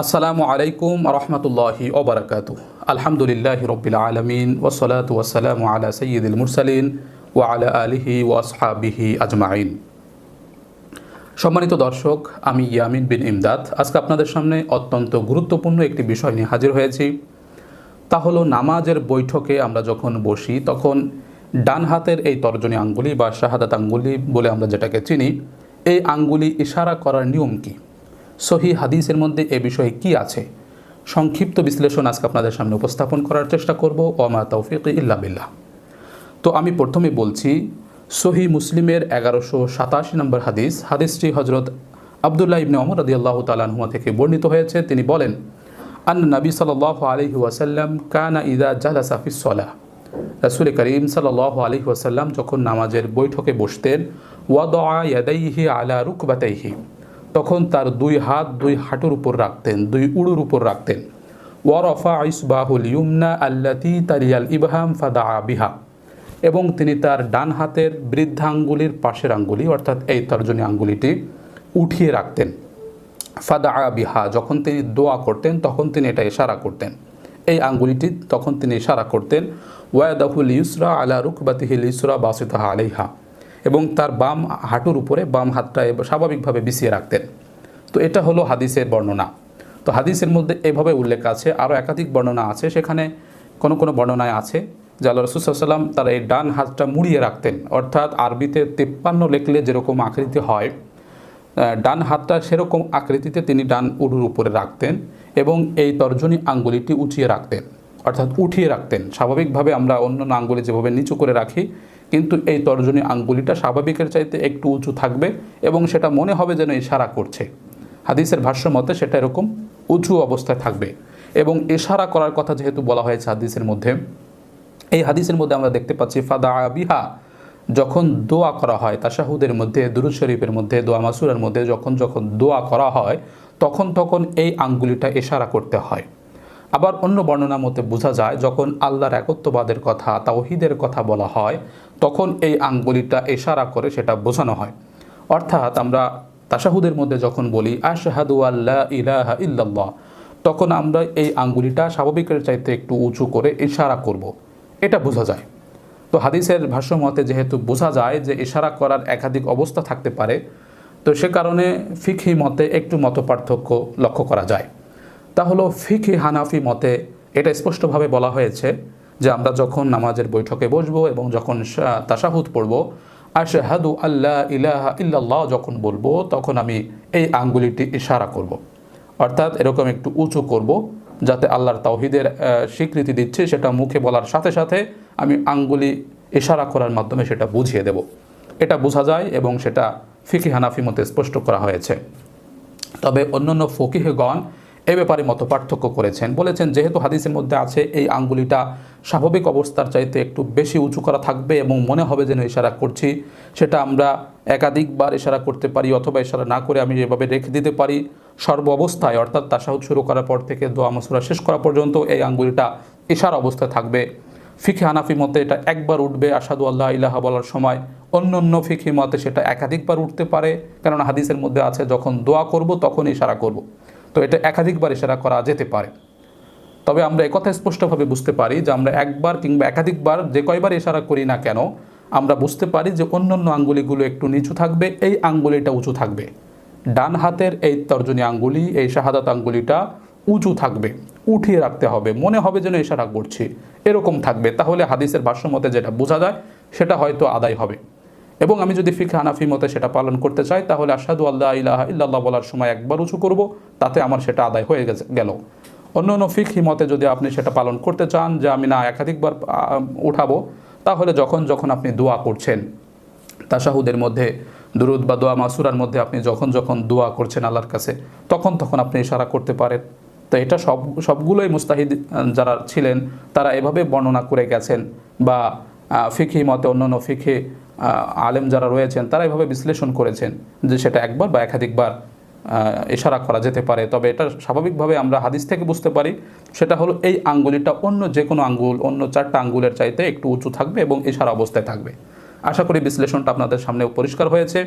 আসসালামু আলাইকুম রহমতুল্লাহি ওবরাকাত। আলহামদুলিল্লাহ রবিল আলমিন ওসলাত ওয়াসালাম আলা সঈদুল মুরসালিন ওয়া আলা আলিহি ওয়াসহাবিহি আজমাইন। সম্মানিত দর্শক, আমি ইয়ামিন বিন ইমদাদ। আজকে আপনাদের সামনে অত্যন্ত গুরুত্বপূর্ণ একটি বিষয় নিয়ে হাজির হয়েছি। তা হলো নামাজের বৈঠকে আমরা যখন বসি, তখন ডান হাতের এই তর্জনী আঙ্গুলি বা শাহাদাত আঙ্গুলি বলে আমরা যেটাকে চিনি, এই আঙ্গুলি ইশারা করার নিয়ম কী? সহি হাদিসের মধ্যে এ বিষয়ে কি আছে? সংক্ষিপ্ত বিশ্লেষণ আজকে আপনাদের সামনে উপস্থাপন করার চেষ্টা করব। ওমা তৌফিক ইল্লা বিল্লাহ। তো আমি প্রথমে বলছি, সহি মুসলিমের এগারোশো সাতাশি নম্বর হাদিস, হাদিসটি হজরত আবদুল্লাহ ইবনে অমর রদি আল্লাহ তালাহুমা থেকে বর্ণিত হয়েছে। তিনি বলেন আন নবী সাল আলহি ওয়াসাল্লাম কানা ইদা জালা সাফিস সলাহ। রাসুল করিম সাল আলহি ওয়াসাল্লাম যখন নামাজের বৈঠকে বসতেন ওয়াদা ইয়াদাইহি আলা রুকবাতাইহি। তখন তার দুই হাত দুই হাঁটুর উপর রাখতেন, দুই উড়ুর উপর রাখতেন। ওয়ারফা ইসবাহুল ইউমনা আল্লাতি তালিয়াল ইবহাম ফাদা বিহা। এবং তিনি তার ডান হাতের বৃদ্ধাঙ্গুলির পাশের আঙ্গুলি, অর্থাৎ এই তর্জনী আঙ্গুলিটি, উঠিয়ে রাখতেন। ফাদা বিহা, যখন তিনি দোয়া করতেন, তখন তিনি এটা ইশারা করতেন। এই আঙ্গুলিটি তখন তিনি ইশারা করতেন, ওয়াদাহুল ইউসরা আলা রুকবাতিহিল ইসরা বাসিতাহা আলাইহা। এবং তার বাম হাঁটুর উপরে বাম হাতটা স্বাভাবিকভাবে বিছিয়ে রাখতেন। তো এটা হলো হাদিসের বর্ণনা। তো হাদিসের মধ্যে এভাবে উল্লেখ আছে, আরও একাধিক বর্ণনা আছে, সেখানে কোনো কোনো বর্ণনায় আছে যে আল্লাহ রসুলাম তার এই ডান হাতটা মুড়িয়ে রাখতেন। অর্থাৎ আরবিতে তেপ্পান্ন লেখলে যেরকম আকৃতি হয় ডান হাতটা সেরকম আকৃতিতে তিনি ডান উড়ুর উপরে রাখতেন এবং এই তর্জনী আঙ্গুলিটি উঁচিয়ে রাখতেন। অর্থাৎ উঠিয়ে রাখতেন। স্বাভাবিকভাবে আমরা অন্য আঙ্গুলি যেভাবে নিচু করে রাখি কিন্তু এই তর্জনী আঙ্গুলিটা স্বাভাবিকের চাইতে একটু উঁচু থাকবে এবং সেটা মনে হবে যেন ইশারা করছে। হাদিসের ভাষ্য মতে সেটা এরকম উঁচু অবস্থায় থাকবে এবং ইশারা করার কথা যেহেতু বলা হয়েছে হাদিসের মধ্যে, এই হাদিসের মধ্যে আমরা দেখতে পাচ্ছি ফাদা বিহা, যখন দোয়া করা হয়, তাশাহুদের মধ্যে, দুরুদ শরীফের মধ্যে, দোয়া মাসুরের মধ্যে যখন যখন দোয়া করা হয়, তখন তখন এই আঙ্গুলিটা ইশারা করতে হয়। আবার অন্য বর্ণনা মতে বোঝা যায়, যখন আল্লাহর একত্ববাদের কথা, তাওহিদের কথা বলা হয়, তখন এই আঙ্গুলিটা ইশারা করে সেটা বোঝানো হয়। অর্থাৎ আমরা তাশাহুদের মধ্যে যখন বলি, আশাহাদু আল্লাহ ইলাহা ইল্লাল্লাহ তখন আমরা এই আঙ্গুলিটা স্বাভাবিকের চাইতে একটু উঁচু করে ইশারা করব। এটা বোঝা যায়। তো হাদিসের ভাষ্য মতে যেহেতু বোঝা যায় যে ইশারা করার একাধিক অবস্থা থাকতে পারে, তো সে কারণে ফিখি মতে একটু মত পার্থক্য লক্ষ্য করা যায়। তা হলো ফিখি হানাফি মতে এটা স্পষ্টভাবে বলা হয়েছে যে আমরা যখন নামাজের বৈঠকে বসবো এবং যখন তাসাহুদ পড়ব, আশহাদু আল্লাহ ইলাহা ইল্লাল্লাহ যখন বলব, তখন আমি এই আঙ্গুলিটি ইশারা করব। অর্থাৎ এরকম একটু উঁচু করব যাতে আল্লাহর তাওহিদের স্বীকৃতি দিচ্ছে, সেটা মুখে বলার সাথে সাথে আমি আঙ্গুলি ইশারা করার মাধ্যমে সেটা বুঝিয়ে দেব এটা বোঝা যায় এবং সেটা ফিকি হানাফি মতে স্পষ্ট করা হয়েছে তবে অন্যান্য ফকিহগণ এ ব্যাপারে মত পার্থক্য করেছেন। বলেছেন, যেহেতু হাদিসের মধ্যে আছে, এই আঙ্গুলিটা স্বাভাবিক অবস্থার চাইতে একটু বেশি উঁচু করা থাকবে এবং মনে হবে যেন ইশারা করছি, সেটা আমরা একাধিকবার ইশারা করতে পারি অথবা ইশারা না করে আমি এভাবে রেখে দিতে পারি। সর্ব অবস্থায়, অর্থাৎ তাসাহুদ শুরু করার পর থেকে দোয়া মসুরা শেষ করা পর্যন্ত এই আঙ্গুলিটা ইশারা অবস্থায় থাকবে। ফিখে হানাফি মতে এটা একবার উঠবে আসাদু আল্লাহ ইলাহা বলার সময় অন্য অন্য ফিখি মতে সেটা একাধিকবার উঠতে পারে। কেননা হাদিসের মধ্যে আছে, যখন দোয়া করব তখন ইশারা করব। তো এটা একাধিকবার ইশারা করা যেতে পারে। তবে আমরা একথা স্পষ্টভাবে বুঝতে পারি যে আমরা একবার কিংবা একাধিকবার যে কয়বার ইশারা করি না কেন, আমরা বুঝতে পারি যে অন্য অন্য আঙ্গুলিগুলো একটু নিচু থাকবে, এই আঙ্গুলিটা উঁচু থাকবে। ডান হাতের এই তর্জনী আঙ্গুলি, এই শাহাদাত আঙ্গুলিটা উঁচু থাকবে, উঠিয়ে রাখতে হবে, মনে হবে যেন ইশারা করছি, এরকম থাকবে। তাহলে হাদিসের ভাষ্য মতে যেটা বোঝা যায়, সেটা হয়তো আদায় হবে। এবং আমি যদি ফিক হানাফি মতে সেটা পালন করতে চাই, তাহলে আসাদু আল্লাহ ইলাহা ইল্লাল্লাহ বলার সময় একবার উঁচু করব, তাতে আমার সেটা আদায় হয়ে গেছে, গেল। অন্য অন্য ফিক মতে যদি আপনি সেটা পালন করতে চান যে আমি না একাধিকবার উঠাবো, তাহলে যখন যখন আপনি দোয়া করছেন, তাশাহুদের মধ্যে, দুরুদ বা দোয়া মাসুরার মধ্যে আপনি যখন যখন দোয়া করছেন আল্লাহর কাছে, তখন তখন আপনি ইশারা করতে পারেন। তো এটা সব, সবগুলোই মুস্তাহিদ, যারা ছিলেন, তারা এভাবে বর্ণনা করে গেছেন বা ফিখি মতে অন্য অন্য ফিখে আলেম যারা রয়েছেন, তারা এভাবে বিশ্লেষণ করেছেন যে সেটা একবার বা একাধিকবার ইশারা করা যেতে পারে। তবে এটা স্বাভাবিকভাবে আমরা হাদিস থেকে বুঝতে পারি, সেটা হলো এই আঙ্গুলিটা অন্য যে কোনো আঙ্গুল, অন্য চারটা আঙ্গুলের চাইতে একটু উঁচু থাকবে এবং ইশারা অবস্থায় থাকবে। আশা করি বিশ্লেষণটা আপনাদের সামনে পরিষ্কার হয়েছে।